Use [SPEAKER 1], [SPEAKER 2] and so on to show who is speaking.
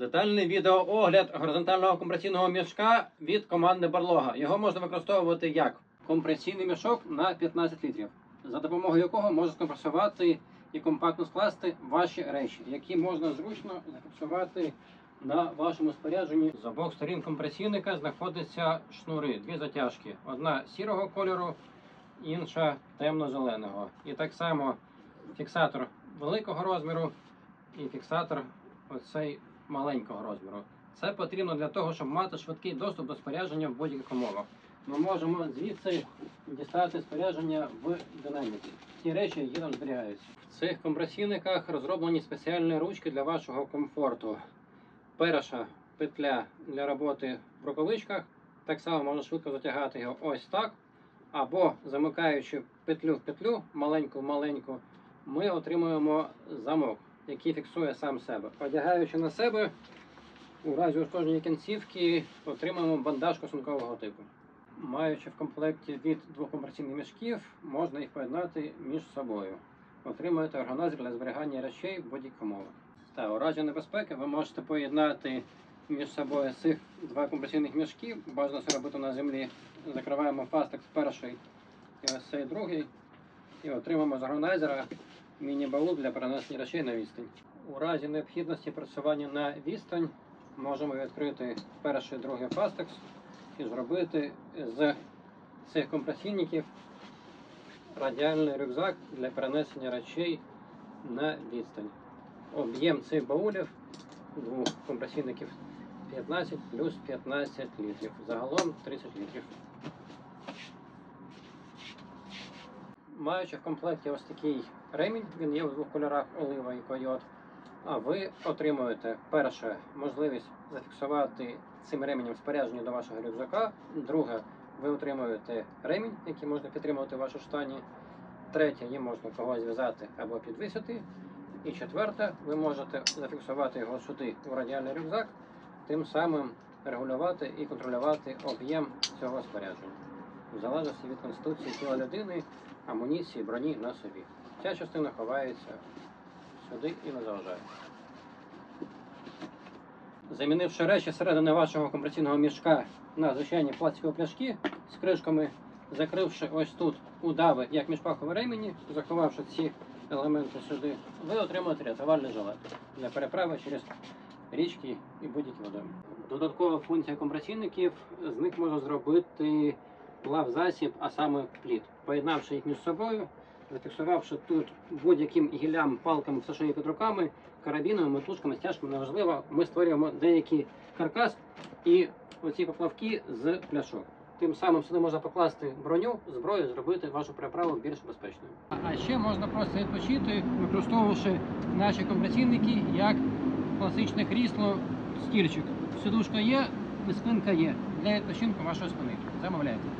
[SPEAKER 1] Детальний відеоогляд горизонтального компресійного мішка від команди Барлога. Його можна використовувати як компресійний мішок на 15 літрів, за допомогою якого можна скомпресувати і компактно скласти ваші речі, які можна зручно зафіксувати на вашому спорядженні. З обох сторін компресійника знаходяться шнури, дві затяжки: одна сірого кольору, інша темно-зеленого. І так само фіксатор великого розміру і фіксатор оцей маленького розміру. Це потрібно для того, щоб мати швидкий доступ до спорядження в будь-яких умовах. Ми можемо звідси дістати спорядження в динаміці. Ті речі, які там зберігаються. В цих компресійниках розроблені спеціальні ручки для вашого комфорту. Перша петля для роботи в рукавичках. Так само можна швидко затягати його ось так. Або замикаючи петлю в петлю, маленьку-маленьку, ми отримуємо замок, який фіксує сам себе. Одягаючи на себе, у разі ушкодження кінцівки отримаємо бандаж косинкового типу. Маючи в комплекті від двох компресійних мішків, можна їх поєднати між собою. Отримуєте органайзер для зберігання речей в будь-яких умовах. Та у разі небезпеки ви можете поєднати між собою цих два компресійних мішків. Бажано це робити на землі. Закриваємо фастекс перший і ось цей другий. І отримаємо з органайзера міні-баул для перенесення речей на відстань. У разі необхідності працювання на відстань можемо відкрити перший другий фастекс і зробити з цих компресійників радіальний рюкзак для перенесення речей на відстань. Об'єм цих баулів двох компресійників 15 плюс 15 літрів. Загалом 30 літрів. Маючи в комплекті ось такий ремінь, він є у двох кольорах олива і койот. А ви отримуєте перше можливість зафіксувати цим ременем спорядження до вашого рюкзака. Друге, ви отримуєте ремінь, який можна підтримувати в вашій штані. Третє, їм можна когось зв'язати або підвисити. І четверте, ви можете зафіксувати його сюди у радіальний рюкзак, тим самим регулювати і контролювати об'єм цього спорядження, в залежності від конституції тіла людини, амуніції, броні на собі. Ця частина ховається сюди і не заважає. Замінивши речі середини вашого компресійного мішка на звичайні пластикові пляшки з кришками, закривши ось тут удави, як міжпахові ремені, заховавши ці елементи сюди, ви отримуєте рятувальний жилет для переправи через річки і будь-які водойми. Додаткова функція компресійників, з них можна зробити плавзасіб, а саме плід. Поєднавши їх між собою, зафіксувавши тут будь-яким гіллям, палками, все, що є під руками, карабінами, мотузками, стяжками, неважливо, ми створюємо деякий каркас і оці поплавки з пляшок. Тим самим сюди можна покласти броню, зброю, зробити вашу переправу більш безпечною. А ще можна просто відпочити, використовувавши наші компресійники як класичне крісло, стільчик. Сидушка є, спинка є для відпочинку вашої спини. Замовляйте.